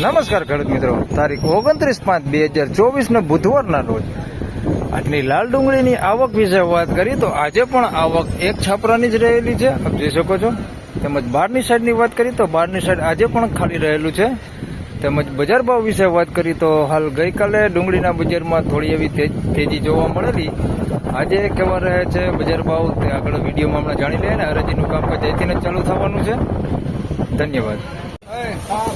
નમસ્કાર ખેડૂત મિત્રો. તારીખ ઓગણત્રીસ પાંચ બે હજાર ચોવીસના બુધવારના રોજ. આજની લાલ ડુંગળીની આવક વિશે વાત કરી તો આજે પણ આવક એક છાપરાની જ રહેલી છે. આપ જોઈ શકો છો. તેમજ બહારની સાઈડની વાત કરી તો બહારની સાઈડ આજે પણ ખાલી રહેલું છે. તેમજ બજાર ભાવ વિશે વાત કરી તો હાલ ગઈકાલે ડુંગળીના બજારમાં થોડી એવી તેજ- જોવા મળેલી. આજે કેવા રહે છે બજાર ભાવ, તે આગળ વિડીયોમાં હમણાં જાણી લઈએ ને હરાજીનું કામકાજ અહીંથી ચાલુ થવાનું છે. ધન્યવાદ.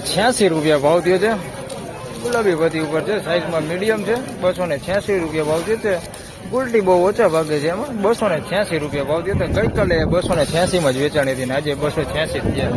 છ્યાસી રૂપિયા ભાવ થયો છે. ગુલાબી બધી ઉપર છે, સાઈઝમાં મીડિયમ છે. બસો ને છ્યાસી રૂપિયા ભાવ થયો છે. ગુલટી બહુ ઓછા ભાગે છે એમાં. બસો ને છ્યાસી રૂપિયા ભાવ થયો તો ગઈકાલે બસો ને છ્યાસીમાં જ વેચાણી હતી ને આજે બસો છ્યાસી થયા.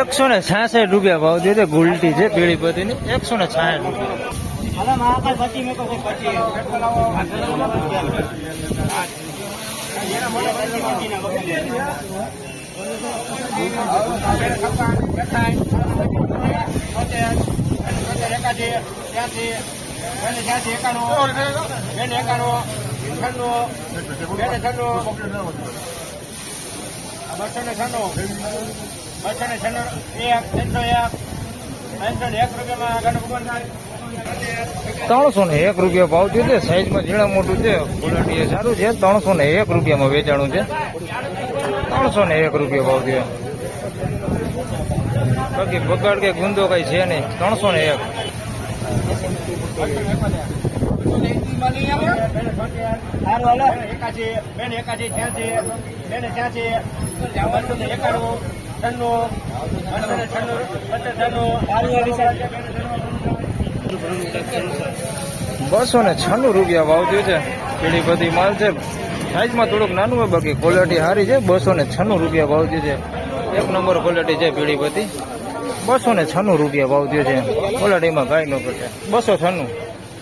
એકસો ને છાસઠ રૂપિયા ભાવ છે ગુલટી છે પીળી બધીની એકસો ને છાસઠ રૂપિયા. બસો ને છન્નું બસો ને છન્નું એક, ત્રણસો એક. ત્રણસો ને એક રૂપિયામાં આગળ ભગવાન ત્રણસો ને એક રૂપિયા ભાવ થયો છે. સાઈઝમાં ઝીણા મોટું છે ક્વોલિટી એ સારું છે. ત્રણસો ને એક રૂપિયામાં વેચાણું છે. ત્રણસો ને એક રૂપિયા ભાવ થયો. બાકી બગાડ કે ગુંદો કઈ છે નહીં. ત્રણસો ને એક. બેન બસો ને એકાણું છન્નું. બસો ને છન્નું. બસો છન્નું બસો ને છન્નું રૂપિયા ભાવ થયો છે. પીળી બધી માલ છે. સાઈઝમાં થોડુંક નાનું હોય બાકી ક્વોલિટી સારી છે. બસો ને છન્નું રૂપિયા ભાવ થયો છે. એક નંબર ક્વોલિટી છે પીળી બધી. બસો ને છન્નું રૂપિયા ભાવ થયો છે. ક્વોલિટીમાં કાંઈ ન ઘટે. બસો છન્નું.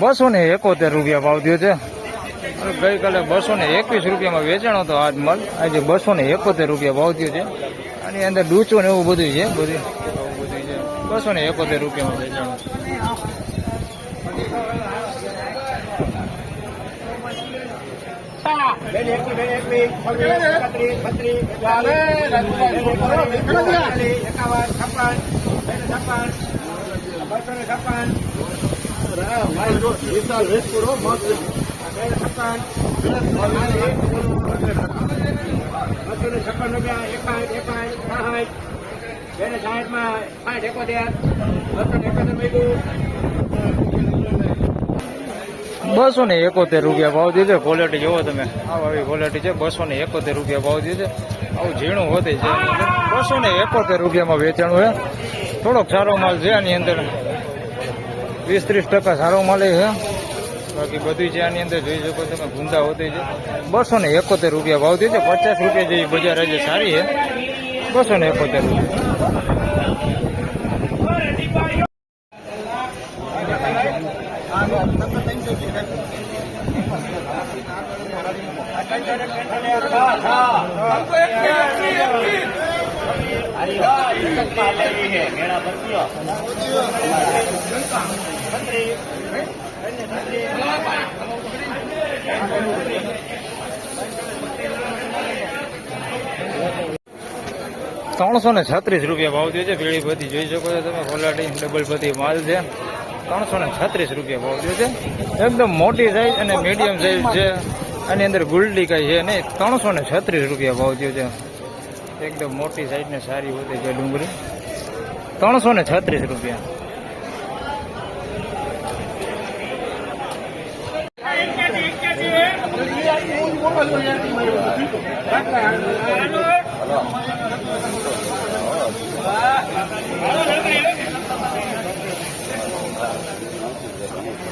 બસો ને એકોતેર રૂપિયા ભાવ થયો છે. ગઈકાલે બસો ને એકવીસ રૂપિયામાં વેચાણો હતો આજ માલ. આજે બસો ને એકોતેર રૂપિયા ભાવ થયો છે. અને અંદર ડૂચો ને એવું બધું છે, બધું. બધું છે બસો ને એકોતેર રૂપિયામાં વેચાણો એકાવન, છપ્પન છપ્પન બસો ને છપ્પન બસો ને છપ્પન રૂપિયા એકાઠ એકાઠ સાઠ બેન સાઠમાં સાઠ એકોતેર બસો ને એકોતેર મળ્યું બસો ને એકોતેર રૂપિયા ભાવ દીધે. ક્વોલિટી જોવો તમે. આવ, આવી ક્વોલિટી છે. બસો ને એકોતેર રૂપિયા ભાવ દીધે. આવું ઝીણું હોતી છે. બસો ને એકોતેર રૂપિયામાં વેચાણું છે થોડોક સારો માલ છે આની અંદર. વીસ ત્રીસ ટકા સારો માલ છે. બાકી બધું છે આની અંદર જોઈ શકો તમે, ગુંદા હોતી છે. બસો ને એકોતેર રૂપિયા ભાવ છે. પચાસ રૂપિયા જેવી બજાર આજે સારી છે. બસો ને એકોતેર રૂપિયા. ત્રણસો ને છત્રીસ રૂપિયા ભાવ થયો છે. ભેળી બધી જોઈ શકો છો તમે. કોલાટી ડબલ બધી માલ છે. ત્રણસો ને છત્રીસ રૂપિયા ભાવ થયો છે. એકદમ મોટી સાઈઝ અને મીડિયમ સાઈઝ છે. આની અંદર ગુલ્ડી કાંઈ છે નહીં. ત્રણસો ને છત્રીસ રૂપિયા ભાવ થયો છે. એકદમ મોટી સાઈડ ને સારી હોતી છે ડુંગળી. ત્રણસો ને છત્રીસ રૂપિયા. લોહી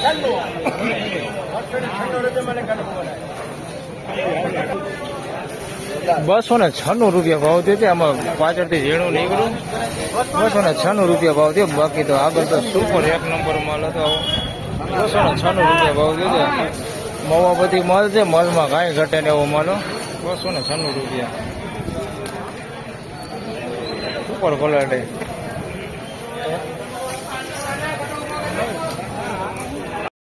ઠંડુ. મને ગરમ બોલાય. બસો ને છન્નું રૂપિયા ભાવ થયો છે. આમાં પાછળથી ઝીણું નીકળ્યું. બસો ને છન્નું રૂપિયા ભાવ થયો. બાકી તો આગળ તો સુપર એક નંબર માલ હતો બસો ને છન્નું રૂપિયા ભાવ થયો છે. મવા બધી માલ છે. માલમાં કાંઈ ઘટે ને એવો માલો બસો ને છન્નું રૂપિયા. Super quality